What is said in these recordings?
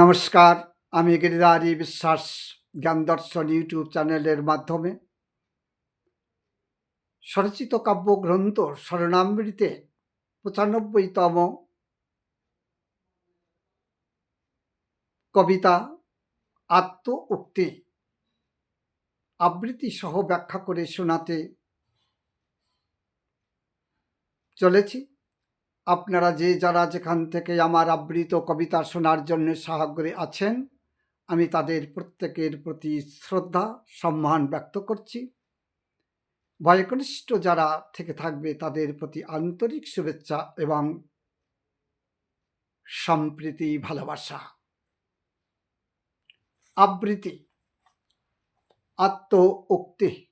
নমস্কার, আমি গিরিধারী বিশ্বাস জ্ঞান দর্শন ইউটিউব চ্যানেলের মাধ্যমে স্বরচিত কাব্যগ্রন্থ স্মরণামৃতে পঁচানব্বইতম কবিতা আত্ম উক্তি আবৃত্তি সহ ব্যাখ্যা করে শোনাতে চলেছি। আপনারা যে যারা যেখান থেকে আমার আবৃত কবিতা শোনার জন্য সাহাগ্রী আছেন, আমি তাদের প্রত্যেকের প্রতি শ্রদ্ধা, সম্মান ব্যক্ত করছি। বয়কনিষ্ঠ যারা থেকে থাকবে তাদের প্রতি আন্তরিক শুভেচ্ছা এবং সম্প্রীতি, ভালোবাসা। আবৃত্তি আত্ম উক্তি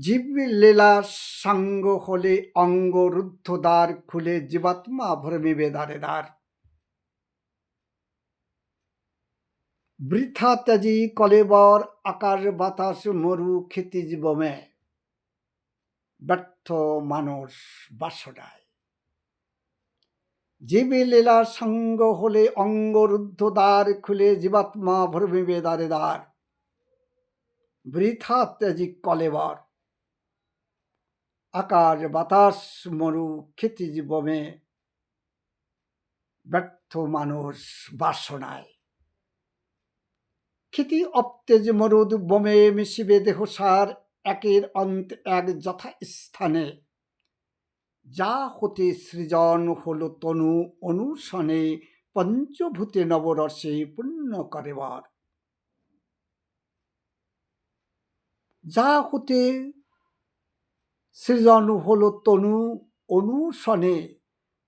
জীবলীলার সাঙ্গ হলে অঙ্গ রুদ্ধ দ্বার খুলে জীবাত্মা ভরমিবে দ্বারে দ্বার। বৃথা ত্যাজি কলেবর আকার বাতাস মরু ক্ষিতিজ বমে ব্যর্থ মানুষ বাসনায়। জীবে লীলার সঙ্গ হলে অঙ্গ রুদ্ধ দ্বার খুলে জীবাত্মা ভরমিবে দ্বারে দ্বার। বৃথা ত্যাজি কলেবর আকাশ, বাতাস, মরু ক্ষিতিজ বমে ব্যর্থ মানুষ বাসনায়। ক্ষিতি, অপ্তেজ, মরুদ, বোমে মিশিবে দেহ সার, একের অন্ত এক যথা স্থানে। যা হতে সৃজন হল তনু, অনুসনে পঞ্চভূতে নবরসে পূর্ণ করেবার যা হতে সৃজন হল তনু অনুসনে,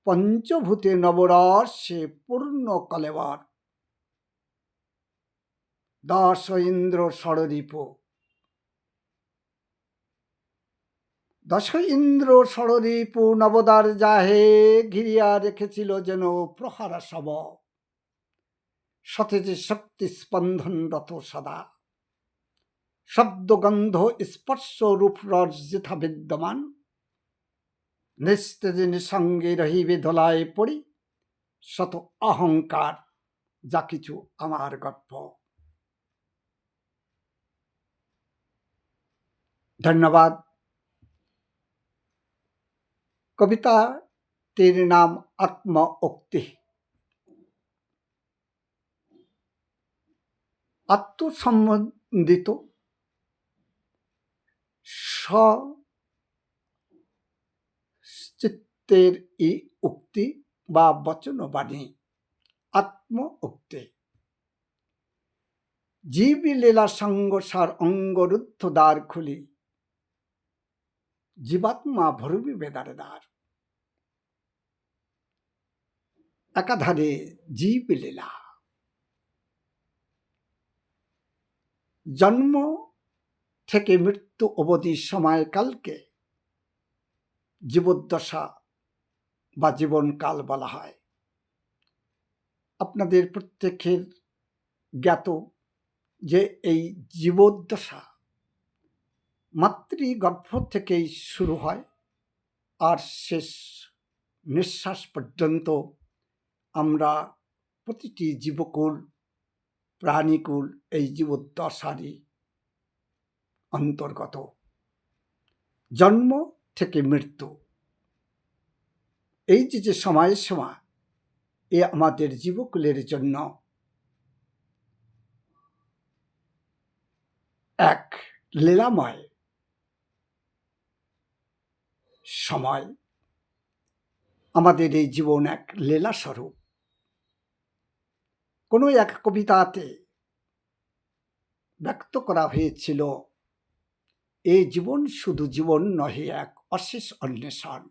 পঞ্চভূতে নবরসে পূর্ণ কলেবার দশ ইন্দ্র ষড়দীপ দশ ইন্দ্র ষড়দীপ নবদার যাহে ঘিরিয়া রেখেছিল যেন প্রহারা সব সতেজ শক্তি স্পন্দনরত সদা। শব্দগন্ধ স্পর্শ রূপ রস বিদ্যমান নিস্তেজ নিসঙ্গে রহিবে ধলায় পড়ি, শত অহংকার, যা কিছু আমার গল্প ধন্যবাদ। কবিতাটির নাম আত্ম উক্তি আত্মসম্বন্ধিত চিত্তের ই উক্তি বা বচনবাণী আত্ম উক্তি জীবী লীলা সঙ্গসার অঙ্গরুদ্ধ দ্বার খুলি। জীবাত্মা ভরবি বেদারে দ্বার। একাধারে জীব লীলা। জন্ম থেকে মৃত্যু অবধি সময়কালকে জীবদ্দশা বা জীবনকাল বলা হয়। আপনাদের প্রত্যেকের জ্ঞাত যে এই জীবদ্দশা মাতৃগর্ভ থেকেই শুরু হয় আর শেষ নিঃশ্বাস পর্যন্ত আমরা প্রতিটি জীবকুল, প্রাণীকুল এই জীবদ্দশারই অন্তর্গত। জন্ম থেকে মৃত্যু। এই যে যে সময় সময় এ আমাদের জীবকুলের জন্য এক লীলাময় সময়। আমাদের এই জীবন এক লীলা স্বরূপ কোনো এক কবিতাতে ব্যক্ত করা হয়েছিল এই জীবন শুধু জীবন নহে, এক অশেষ অন্বেষণ।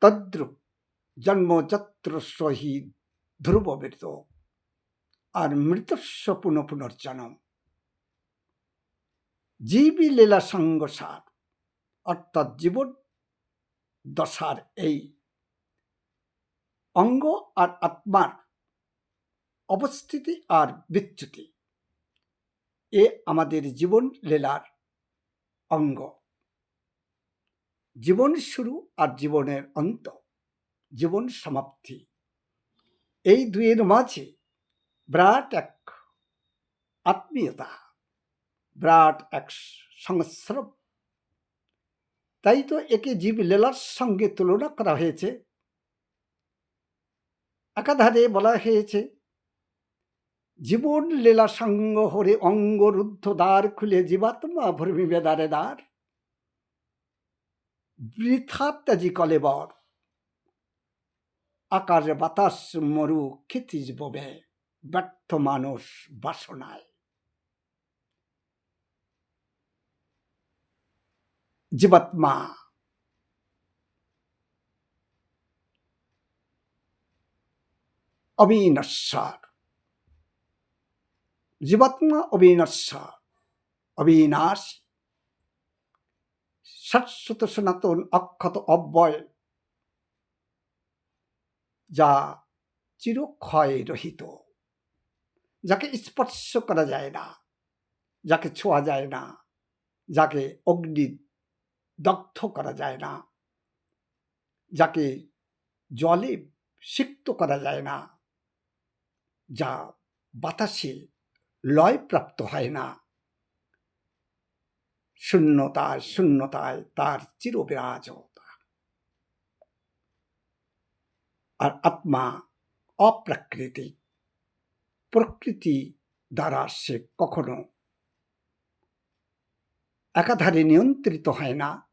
তদ্রুপ জন্মযত্র সহি ধ্রুববৃত আর মৃতস্ব পুনঃ পুনর্জনম। জীবী লীলা সঙ্গসার, অর্থাৎ জীবন দশার এই। অঙ্গ আর আত্মার অবস্থিতি আর বিচ্যুতি। এ আমাদের জীবন লীলার অঙ্গ। জীবন শুরু আর জীবনের অন্ত, জীবন সমাপ্তি। এই দুয়ের মাঝে বিরাট এক আত্মীয়তা, বিরাট এক সংস্রব। তাই তো একে জীব লীলার সঙ্গে তুলনা করা হয়েছে। একাধারে বলা হয়েছে জীবন লীলা সঙ্গ হরে অঙ্গ রুদ্ধ দ্বার খুলে জীবাত্মা ভূমি বেদারে দ্বার। বৃথা ত্যাজি কলেবর আকার বাতাস মরু ক্ষিতিজ ববে, ব্যর্থ মানুষ বাসনায়। জীবাত্মা, অবিনশ্বর। জীবাত্মা অবিনশ্বর অবিনাশ শাশ্বত সনাতন অক্ষত অব্যয় যা চিরক্ষয় রহিত যাকে স্পর্শ করা যায় না যাকে ছোঁয়া যায় না যাকে অগ্নি দগ্ধ করা যায় না যাকে জলে সিক্ত করা যায় না যা বাতাসে লয়প্রাপ্ত হয় না। শূন্যতায় শূন্যতায় তার চিরবিরাজতা। আর আত্মা অপ্রাকৃতিক প্রকৃতি দ্বারা সে কখনো একাধারে নিয়ন্ত্রিত হয় না।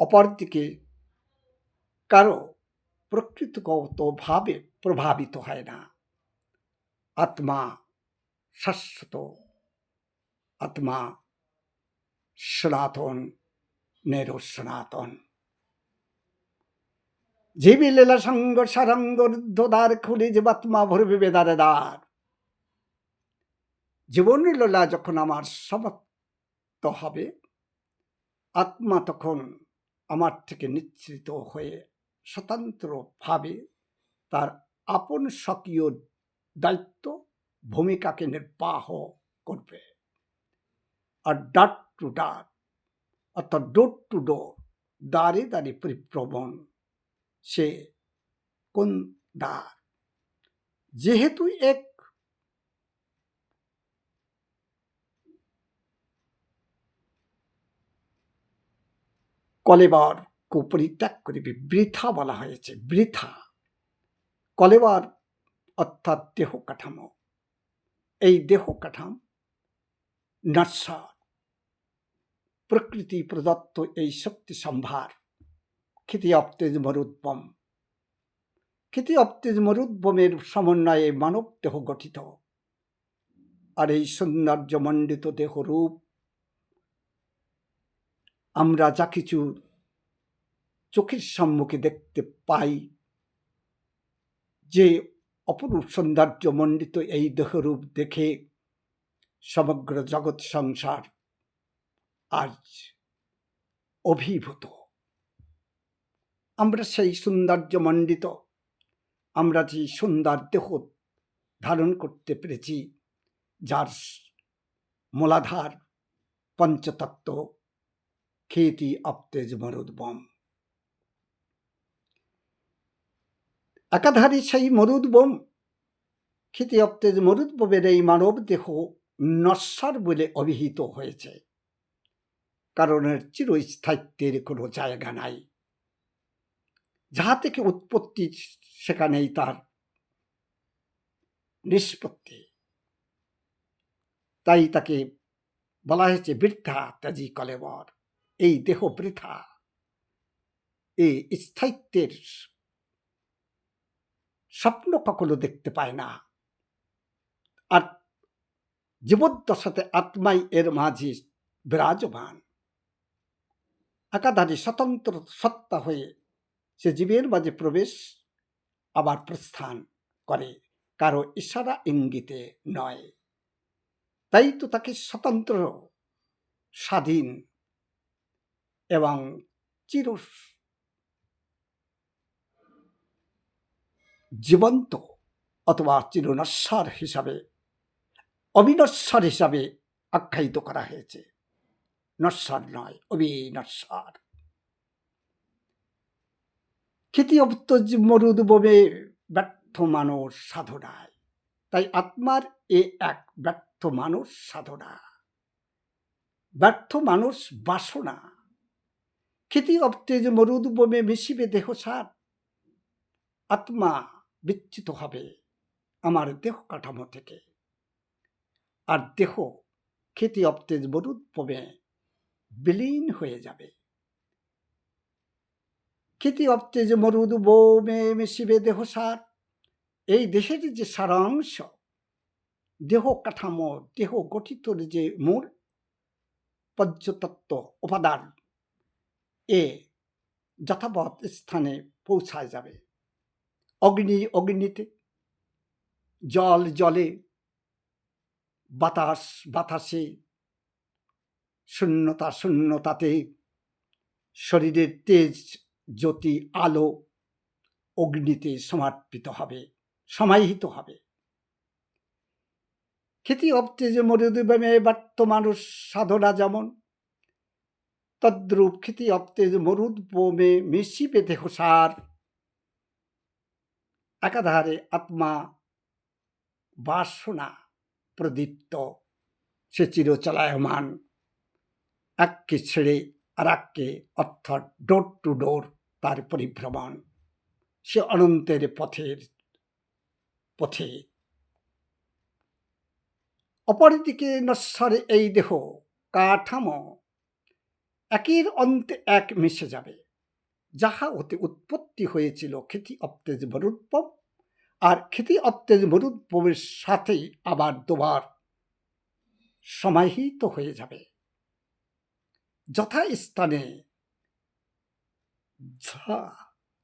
অপরদিকে কারও প্রকৃতিগতভাবে প্রভাবিত হয় না। আত্মা শাশ্বত আত্মা সনাতন নেরো সনাতন জীবী লীলা সঙ্গ সারঙ্গ রুদ্ধদ্বার খুলে জীবাত্মা ভরবে বেদারে দ্বার। জীবন লীলা যখন আমার সমাপ্ত হবে, আত্মা তখন আমার থেকে নিঃসৃত হয়ে স্বতন্ত্রভাবে তার আপন স্বকীয় দায়িত্ব ভূমিকাকে নির্বাহ করবে। আর ডাট টু ডাট, অর্থাৎ ডোর টু ডোর দ্বারে দ্বারে পরিভ্রমণ, সে কোন দ্বার? যেহেতু এক কলেবার কো পরিত্যাগ করিবে, বৃথা বলা হয়েছে, বৃথা। কলেবার অর্থাৎ দেহ কাঠামো। এই দেহ কাঠাম নশ্বর প্রকৃতি প্রদত্ত এই শক্তি সম্ভার খ্যাতি অপ্তেজ মরুদ্বম খ্যাতি অপ্তেজ মরুদ্বমের সমন্বয়ে মানব দেহ গঠিত। আর এই সৌন্দর্যমণ্ডিত দেহ রূপ, আমরা যা কিছু চোখের সম্মুখে দেখতে পাই, যে অপরূপ সৌন্দর্যমণ্ডিত এই দেহরূপ দেখে সমগ্র জগৎ সংসার আজ অভিভূত। আমরা সেই সৌন্দর্যমণ্ডিত, আমরা যে সুন্দর দেহ ধারণ করতে পেরেছি, যার মূলাধার পঞ্চতত্ত্ব খেতি, অপ্তেজ মরুদ্বম একাধারে সেই মরুদ্বম অপ্তেজ মরুদ্বমের এই মানব দেহ নশ্বর বলে অভিহিত হয়েছে। কারণ এর চিরস্থায়িত্বের কোনো জায়গা নাই। যাহা থেকে উৎপত্তি সেখানেই তার নিষ্পত্তি। তাই তাকে বলা হয়েছে বৃদ্ধা ত্যাজি কলেবর। এই দেহ বৃথা। এই স্থায়িত্বের স্বপ্ন কখনো দেখতে পায় না। আর জীবদ্দশাতে আত্মাই এর মাঝে বিরাজমান। একাধারে স্বতন্ত্র সত্তা হয়ে সে জীবের মাঝে প্রবেশ আবার প্রস্থান করে, কারও ইশারা ইঙ্গিতে নয়। তাই তো তাকে স্বতন্ত্র, স্বাধীন এবং চির জীবন্ত অথবা চিরনশ্বর হিসাবে অবিনশ্বর হিসাবে আখ্যায়িত করা হয়েছে। নশ্বর নয় অবিনশ্বর অপ্তজ মরুদ ববে ব্যর্থ মানুষ সাধনায়। তাই আত্মার এ এক ব্যর্থ মানুষ সাধনা। ব্যর্থ মানুষ বাসনা। খ্যাতি অপ্তেজ মরুদ বমে মিশিবে দেহ সার আত্মা বিচ্যুত হবে আমার দেহ কাঠামো থেকে। আর দেহ খ্যাতি অপ্তেজ মরুদ বমে বিলীন হয়ে যাবে। খ্যাতি অপ্তেজ মরুদ বোমে মিশিবে দেহ সার। এই দেহের যে সারাংশ, দেহ কাঠামো, দেহ গঠিত যে মূল পঞ্চতত্ত্ব উপাদান, এ যথাবৎ স্থানে পৌঁছায় যাবে। অগ্নি, অগ্নিতে জল, জলে বাতাস, বাতাসে শূন্যতা, শূন্যতাতে শরীরের তেজ, জ্যোতি, আলো অগ্নিতে সমর্পিত হবে, সমাহিত হবে। খ্যাতি অবতেজ বার্ত মানুষ সাধনা যেমন, তদ্রূপ মরুদ বোমে মিশিবে দেহ সার। একাধারে আত্মা বাসনা প্রদীপ্ত। সে চিরচলায়মান। এককে ছেড়ে আর এককে অর্থাৎ ডোর টু ডোর তার পরিভ্রমণ। সে অনন্তের পথের, পথে। অপরদিকে নশ্বরে এই দেহ কাঠামো একের অন্তে এক মিশে যাবে। যাহা হতে উৎপত্তি হয়েছিল খ্যাতি অপ্তেজ মরুদ্ভব আর খ্যাতি অপ্তেজ মরুদ্ভবের সাথেই আবার দুবার সমাহিত হয়ে যাবে। যথাস্থানে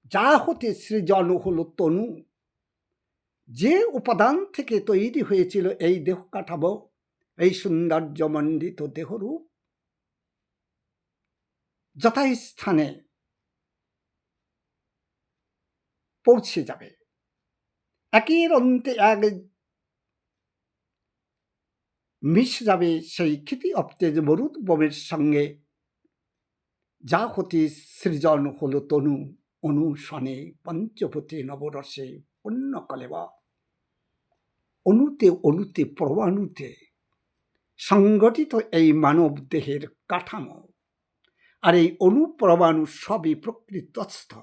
যা হতে সৃজন হলো তনু। যে উপাদান থেকে তৈরি হয়েছিল এই দেহ কাঠামো এই সৌন্দর্যমণ্ডিত দেহরূপ। যথাস্থানে পৌঁছে যাবে। একের অন্তে এক মিশে যাবে সেই ক্ষিতি অপ্তেজ মরুদ বমের সঙ্গে। যা হতে সৃজন হল তনু, অনুসনে পঞ্চভূতে নবরসে পূর্ণ কলেবা অনুতে অনুতে প্রবাণুতে সংগঠিত এই মানব দেহের কাঠামো। আর এই অনুপ্রবাণু সবই প্রকৃতস্থ।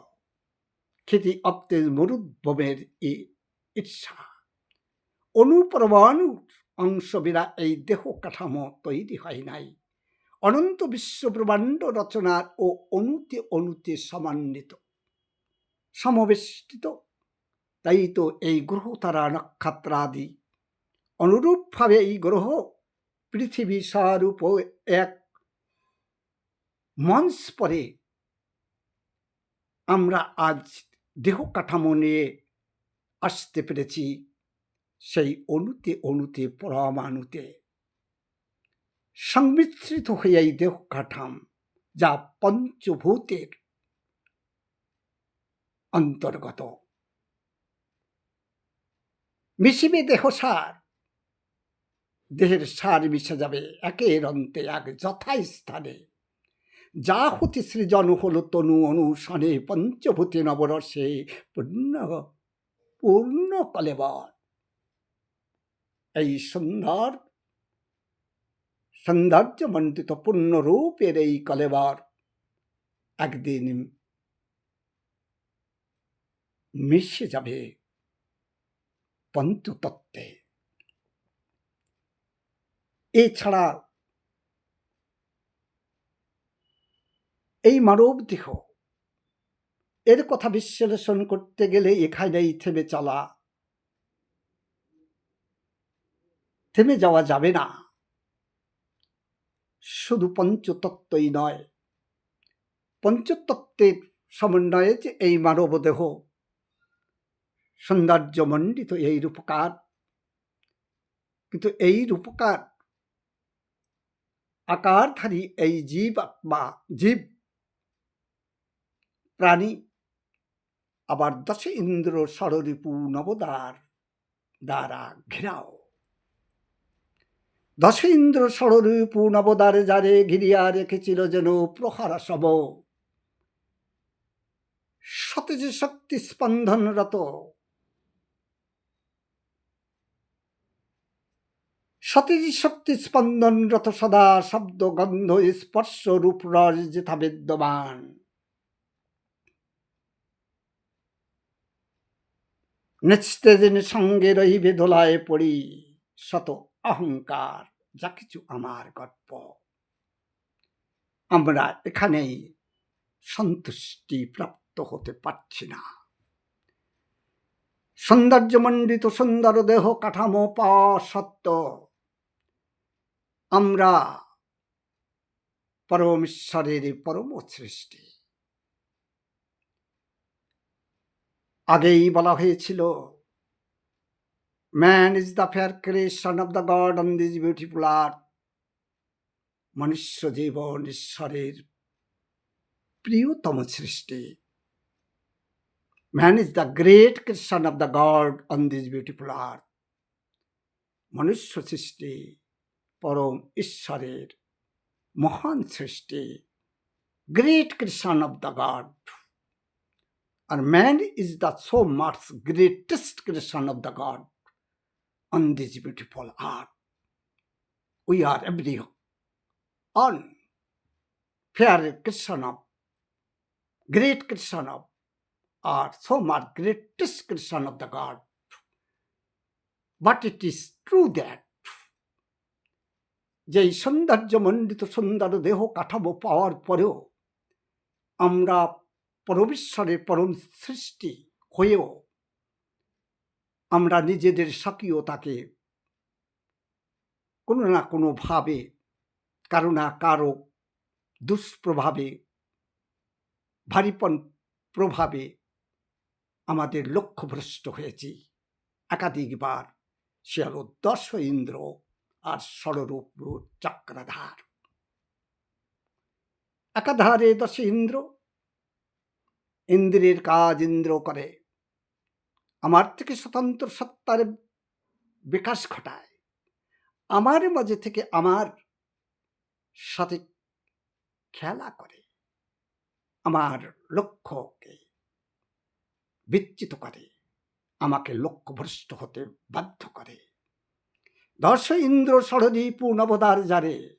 খ্যাতি অপ্তেজ মরুদ্ভবের এ ঈর্ষা অনুপরমাণুর অংশবিরা এই দেহ কাঠামো তৈরি হয় নাই। অনন্ত বিশ্বব্রহ্মাণ্ড রচনার ও অনুতে অনুতে সমান্বিত, সমবেষ্টিত। তাই তো এই গ্রহ তারা নক্ষত্রাদি অনুরূপভাবে এই গ্রহ পৃথিবী স্বরূপ এক মঞ্চ পরে আমরা আজ দেহ কাঠামো নিয়ে আসতে পেরেছি সেই অনুতে অনুতে পরমাণুতে। সংমিশ্রিত হয়ে এই দেহ কাঠাম যা পঞ্চভূতের অন্তর্গত। মিশিবে দেহ সার। দেহের সার মিশে যাবে একের অন্তে এক যথাস্থানে। যা হতে সৃজন হল তনু অনুসনে পঞ্চভূতি নবরসে পূর্ণ পূর্ণ কলেবর এই সুন্দর, সৌন্দর্যমণ্ডিত পূর্ণরূপের এই কলেবর একদিন মিশে যাবে পঞ্চতত্ত্বে। এছাড়া এই মানব দেহ এর কথা বিশ্লেষণ করতে গেলে এখানেই থেমে চলা। থেমে যাওয়া যাবে না। শুধু পঞ্চতত্ত্বই নয়। পঞ্চতত্ত্বের সমন্বয়ে যে এই মানবদেহ সৌন্দর্যমণ্ডিত এই রূপকার। কিন্তু এই রূপকার আকারধারী এই জীব আত্মা জীব, প্রাণী আবার দশ ইন্দ্র ষড়রিপু নবদার দ্বারা ঘেরাও দশ ইন্দ্র ষড়রিপু নবদারে যারে ঘিরিয়া রেখেছিল যেন প্রহারা সব সতেজ শক্তি স্পন্দনরত। সতেজ শক্তি স্পন্দনরত সদা শব্দ গন্ধ স্পর্শ রূপ রস যেথা বিদ্যমান। নিস্তেদিন সঙ্গে রহিবে দোলায় পড়ি, শত অহংকার, যা কিছু আমার গল্প আমরা এখানেই সন্তুষ্টি প্রাপ্ত হতে পারছি না। সৌন্দর্যমণ্ডিত সুন্দর দেহ কাঠামো পাওয়া সত্য আমরা পরমেশ্বরের পরম সৃষ্টি। আগেই বলা হয়েছিল man is the fair creation of the God on this beautiful earth মনুষ্য জীবন ঈশ্বরের প্রিয়তম সৃষ্টি। Man is the great creation of the God on this beautiful earth মনুষ্য সৃষ্টি পরম ঈশ্বরের মহান সৃষ্টি। Great creation of the God R man is the so much greatest creation of the God on this beautiful earth. We are every on fair Christian of great Christian of are so much greatest Christian of the God. But it is true that যে সৌন্দর্যমণ্ডিত সুন্দর দেহ কাঠামো পাওয়ার পরেও আমরা পরমেশ্বরের পরম সৃষ্টি হয়েও আমরা নিজেদের স্বকীয়তাকে কোনো না কোনোভাবে, কারও না কারও দুষ্প্রভাবে, ভারীপন প্রভাবে আমাদের লক্ষ্যভ্রষ্ট হয়েছি। একাধিকবার সে হল দশ ইন্দ্র আর ষড়রূপ চক্রাধার। একাধারে দশ ইন্দ্র ইন্দ্রের কাজ ইন্দ্র করে। আমার থেকে স্বতন্ত্র সত্তার বিকাশ ঘটায়। আমার মাঝে থেকে আমার সাথে খেলা করে। আমার লক্ষ্যকে বিচ্যুত করে। আমাকে লক্ষ্যভ্রষ্ট হতে বাধ্য করে। দশ ইন্দ্র ষড়রিপু নবদার যারে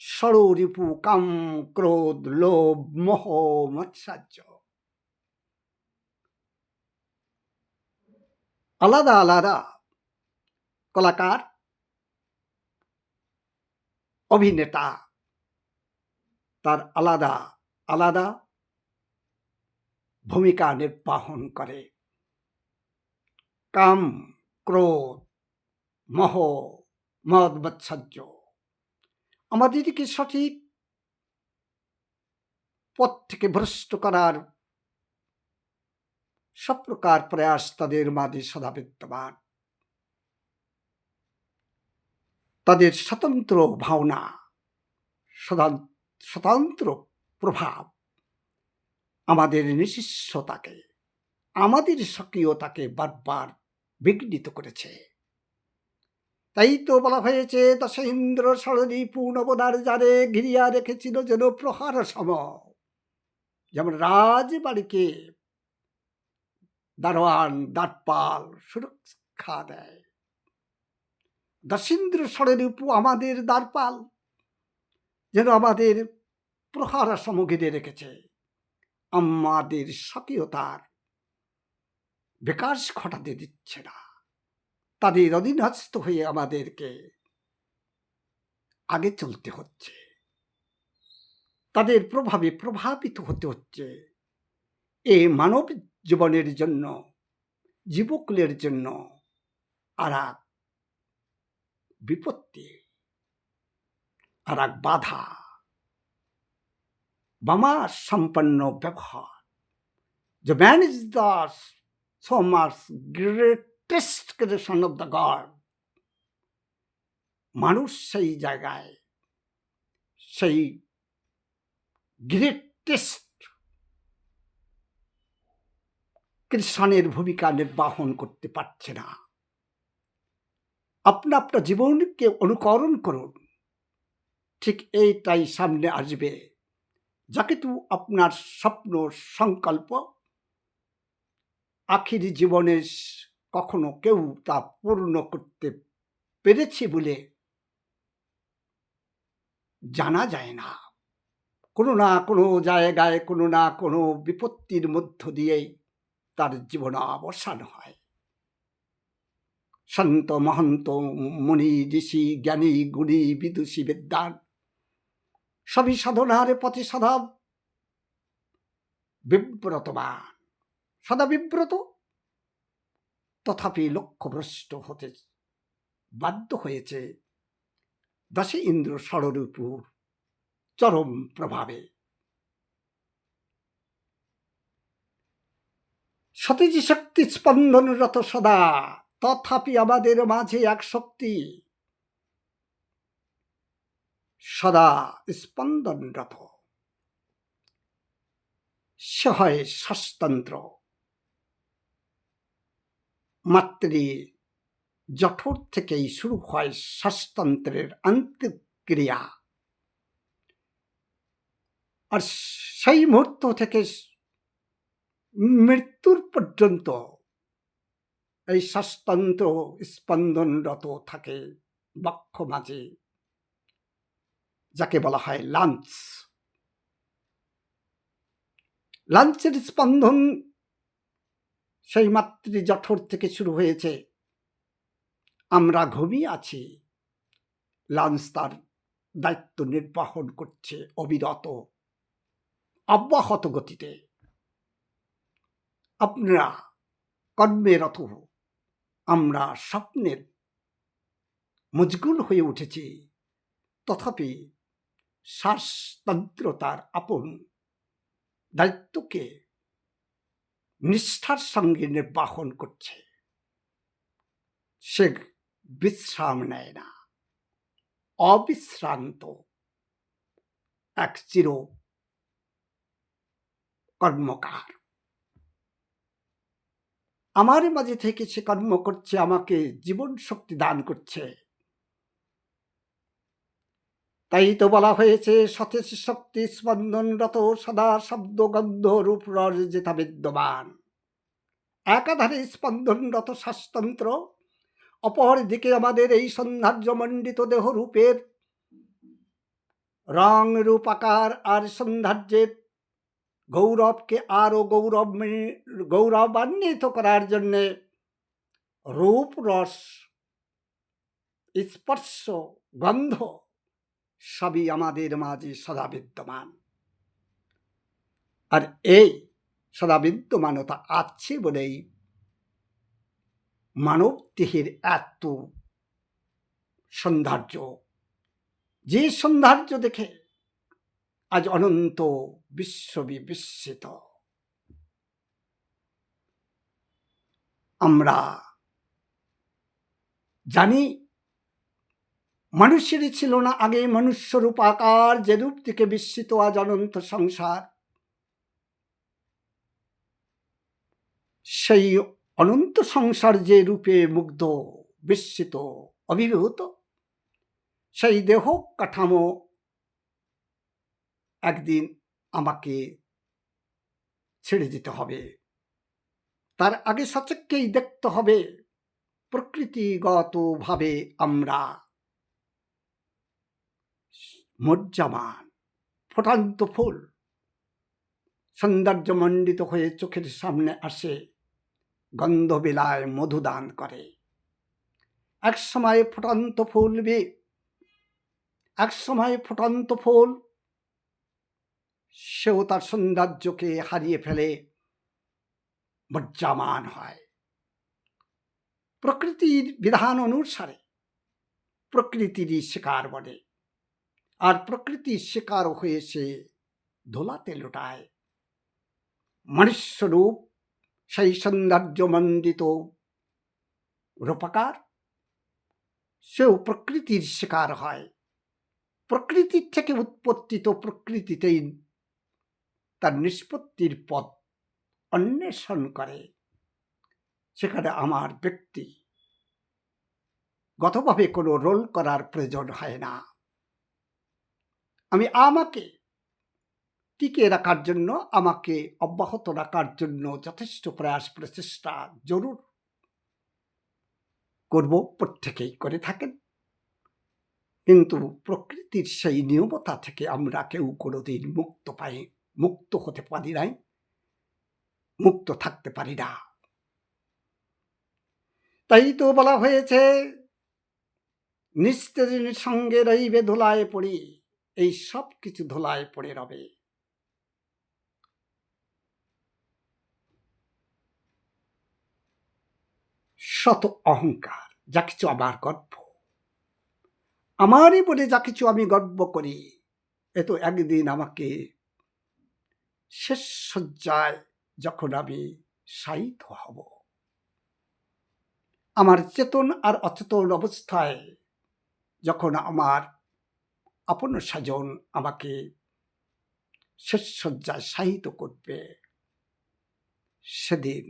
ষড়রিপু কাম, ক্রোধ, লোভ, মোহ মৎসাহ্য আলাদা আলাদা কলাকার, অভিনেতা, তার আলাদা আলাদা ভূমিকা নির্বাহন করে। কাম, ক্রোধ, মহ, মদ মৎসর্য আমাদেরকে সঠিক পথ থেকে ভ্রষ্ট করার সব প্রকার প্রয়াস তাদের মাঝে সদা বিদ্যমান। তাদের স্বতন্ত্র ভাবনা স্বতন্ত্র প্রভাব আমাদের নিশিষ্যতাকে আমাদের সক্রিয়তাকে বারবার বিঘ্নিত করেছে। তাই তো বলা হয়েছে দশ ইন্দ্র সরণী পূর্ণবদার যারে ঘিরিয়া রেখেছিল যেন প্রহার সম যেমন রাজবাড়িকে দারোয়ান, দাঁতপাল, সুরক্ষা দেয়। দশিন্দ্র ষড়রূপু আমাদের দ্বারপাল, যেন আমাদের প্রহার সম ঘিরে রেখেছে। আমাদের স্বকীয়তার বিকাশ ঘটাতে দিচ্ছে না। তাদের অধীনস্থ হয়ে আমাদেরকে আগে চলতে হচ্ছে। তাদের প্রভাবে প্রভাবিত হতে হচ্ছে। এ মানব জীবনের জন্য, জীবকুলের জন্য আর এক বিপত্তি আর এক বাধা, বামা সম্পন্ন ব্যবহার। যে man is the so much greatest creation of the God. মানুষ সেই জায়গায়, সেই গ্রেটেস্ট কৃষণের ভূমিকা নির্বাহন করতে পারছে না। আপনা আপনার জীবনকে অনুকরণ করুন। ঠিক এইটাই সামনে আসবে। যাকে তু আপনার স্বপ্ন, সংকল্প? আখির জীবনে কখনো কেউ তা পূর্ণ করতে পেরেছে বলে জানা যায় না। কোনো না কোনো জায়গায়, কোনো না কোনো বিপত্তির মধ্য দিয়েই তার জীবন অবসান হয়। সন্ত মহন্ত মুনি, ঋষি, জ্ঞানী, গুণী, বিদুষী বিদ্যান সবই সাধনার পথে সদা বিব্রতমান, সদা বিব্রত। তথাপি লক্ষ্যভ্রষ্ট হতে বাধ্য হয়েছে। দশে ইন্দ্র ষড়রূপুর চরম প্রভাবে। সতেজি শক্তি স্পন্দনরত সদা, তথাপি আমাদের মাঝে এক শক্তি। সদা স্পন্দনরত সে হয় শ্বাসতন্ত্র মাতৃ জঠর থেকেই শুরু হয় শ্বাসতন্ত্রের আন্তঃক্রিয়া আর সেই মুহূর্ত থেকে মৃত্যুর পর্যন্ত এই শ্বাসতন্ত্র স্পন্দনরত থাকে বক্ষ মাঝে, যাকে বলা হয় লাঞ্চ। লাঞ্চের স্পন্দন সেই মাতৃ জঠর থেকে শুরু হয়েছে। আমরা ঘুমিয়ে আছি। লাঞ্চ তার দায়িত্ব নির্বাহন করছে অবিরত, অব্যাহত গতিতে। আপনারা কর্মেরত আমরা স্বপ্নের মজগুল হয়ে উঠেছি তথাপি শ্বাসতন্ত্রতার আপন দায়িত্বকে নিষ্ঠার সঙ্গে নির্বাহন করছে সে বিশ্রাম নেয় না অবিশ্রান্ত এক চির কর্মকার আমার মাঝে থেকে সে কর্ম করছে, আমাকে জীবন শক্তি দান করছে। তাই তো বলা হয়েছে, সতেজ শক্তি স্পন্দনরত সদা শব্দ গন্ধ রূপ রস যেথা বিদ্যমান। একাধারে স্পন্দনরত শ্বাসতন্ত্র, অপর দিকে আমাদের এই সৌন্দর্যমণ্ডিত দেহ রূপের রং, রূপ, আকার আর সৌন্দর্যের গৌরবকে আরও গৌরব গৌরবান্বিত করার জন্যে রূপ রস, স্পর্শ, গন্ধ সবই আমাদের মাঝে সদা বিদ্যমান। আর এই সদা বিদ্যমানতা আছে বলেই মানব দেহের এত সৌন্দর্য। যে সৌন্দর্য দেখে আজ অনন্ত বিশ্ববি বিস্মিত আমরা জানি মানুষেরই ছিল না আগে মনুষ্যরূপ আকার যে রূপ থেকে বিস্মিত আজ অনন্ত সংসার। সেই অনন্ত সংসার যে রূপে মুগ্ধ, বিস্মিত অভিভূত সেই দেহ কাঠামো একদিন আমাকে ছেড়ে দিতে হবে। তার আগে সচক্ষেই দেখতে হবে প্রকৃতিগতভাবে আমরা মজ্জামান ফোটান্ত ফুল, সৌন্দর্যমণ্ডিত হয়ে চোখের সামনে আসে, গন্ধবিলায় মধুদান করে। এক সময় ফুটন্ত ফুল বি এক সময় ফুটন্ত ফুল সেও তার সৌন্দর্যকে হারিয়ে ফেলে মজ্জামান হয়। প্রকৃতির বিধান অনুসারে প্রকৃতিরই শিকার বনে আর প্রকৃতির শিকার হয়ে সে ধোলাতে লোটায়। মনুষ্যরূপ সেই সৌন্দর্যমণ্ডিত রূপাকার, সেও প্রকৃতির শিকার হয়। প্রকৃতির থেকে উৎপত্তিত প্রকৃতিতেই তার নিষ্পত্তির পথ অন্বেষণ করে। সেখানে আমার ব্যক্তি গতভাবে কোনো রোল করার প্রয়োজন হয় না। আমি আমাকে টিকিয়ে রাখার জন্য, আমাকে অব্যাহত রাখার জন্য যথেষ্ট প্রয়াস, প্রচেষ্টা জরুর করব, প্রত্যেকেই করে থাকেন। কিন্তু প্রকৃতির সেই নিয়মতা থেকে আমরা কেউ কোনোদিন মুক্ত পাই মুক্ত হতে পারি নাই, মুক্ত থাকতে পারি না। তাই তো বলা হয়েছে, নিস্তেজের সঙ্গে রইবে ধোলায় পড়ি, এই সব কিছু ধোলায় পড়ে রবে। শত অহংকার, যা কিছু আমার গর্ব। আমারই বলে যা কিছু আমি গর্ব করি, এ তো একদিন আমাকে শেষ শয্যায় যখন আমি শায়িত হব। আমার চেতন আর অচেতন অবস্থায় যখন আমার আপন স্বজন আমাকে শেষ শয্যায় শায়িত করবে, সেদিন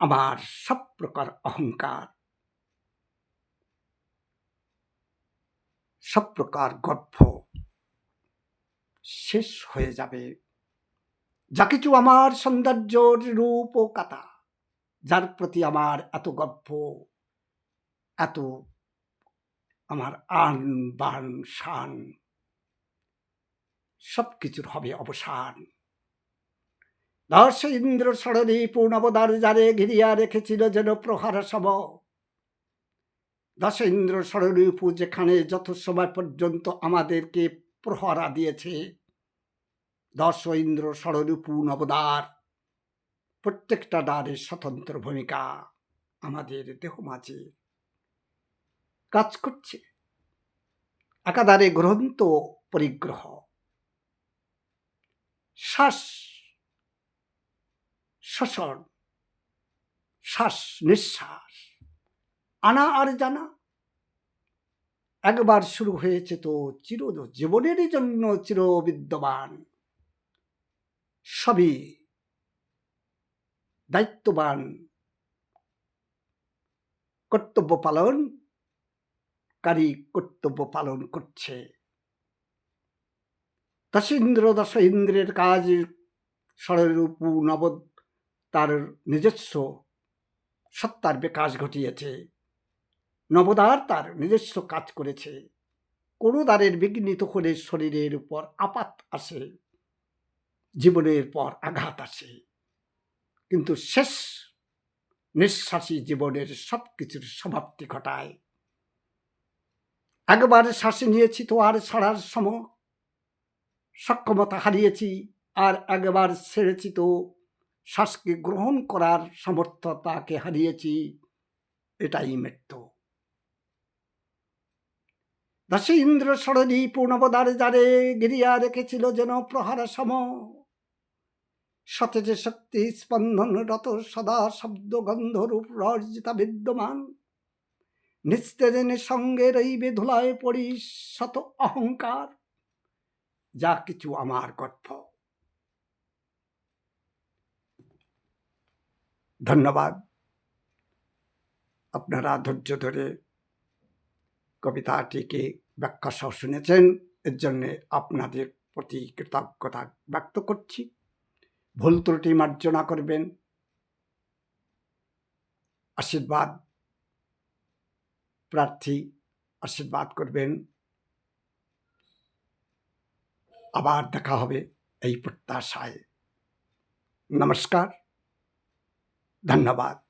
আমার সব প্রকার অহংকার, সব প্রকার গর্ভ শেষ হয়ে যাবে। যা কিছু আমার সৌন্দর্যর রূপ ও কাতা যার প্রতি আমার এত গর্ভ এত আমার আন বান শান সব কিছুর হবে অবসান। দর্শ ইন্দ্র সরণী পূর্ণবদার যারে ঘিরিয়া রেখেছিল যেন প্রহার সব দশ ইন্দ্র সরণীপু যেখানে যত সময় পর্যন্ত আমাদেরকে প্রহরা দিয়েছে। দশ ইন্দ্র সরণীপু নবদার প্রত্যেকটা দ্বারের স্বতন্ত্র ভূমিকা আমাদের দেহ মাঝে কাজ করছে। একাধারে গ্রন্থ পরিগ্রহ। শ্বাস শ্বসন শ্বাস নিঃশ্বাস, আনা আর জানা একবার শুরু হয়েছে তো চির জীবনের জন্য চির বিদ্যমান। সবই দায়িত্ববান। কর্তব্য পালন, কারী কর্তব্য পালন করছে। দশ ইন্দ্র দশ ইন্দ্রের কাজ ষড়রূপু নব তার নিজস্ব সত্তার বিকাশ ঘটিয়েছে। নবদার তার নিজস্ব কাজ করেছে। কোনো দ্বারের বিঘ্নিত হলে শরীরের উপর আপাত আসে, জীবনের পর আঘাত আসে। কিন্তু শেষ নিঃশ্বাসী জীবনের সব কিছুর সমাপ্তি ঘটায়। একবার শ্বাসে নিয়েছি তো আর ছাড়ার সম, সক্ষমতা হারিয়েছি, আর একবার ছেড়েছি তো শ্বাসকে গ্রহণ করার সামর্থ্য তাকে হারিয়েছি, এটাই মৃত্যু। দশে ইন্দ্র সরণী পূর্ণবদার যারে গিরিয়া রেখেছিল যেন প্রহার সম। সতেজ শক্তি স্পন্দন রত সদা শব্দ গন্ধ রূপ রর্জিতা বিদ্যমান। নিস্তেজনের সঙ্গে রইবে ধুলায় পড়ি শত অহংকার। যা কিছু আমার গর্ভ ধন্যবাদ। আপনারা ধৈর্য ধরে কবিতাটিকে ব্যাখ্যা সহ শুনেছেন, এর জন্যে আপনাদের প্রতি কৃতজ্ঞতা ব্যক্ত করছি। ভুল ত্রুটি মার্জনা করবেন। আশীর্বাদ, প্রার্থী আশীর্বাদ করবেন। আবার দেখা হবে এই প্রত্যাশায়। নমস্কার, ধন্যবাদ।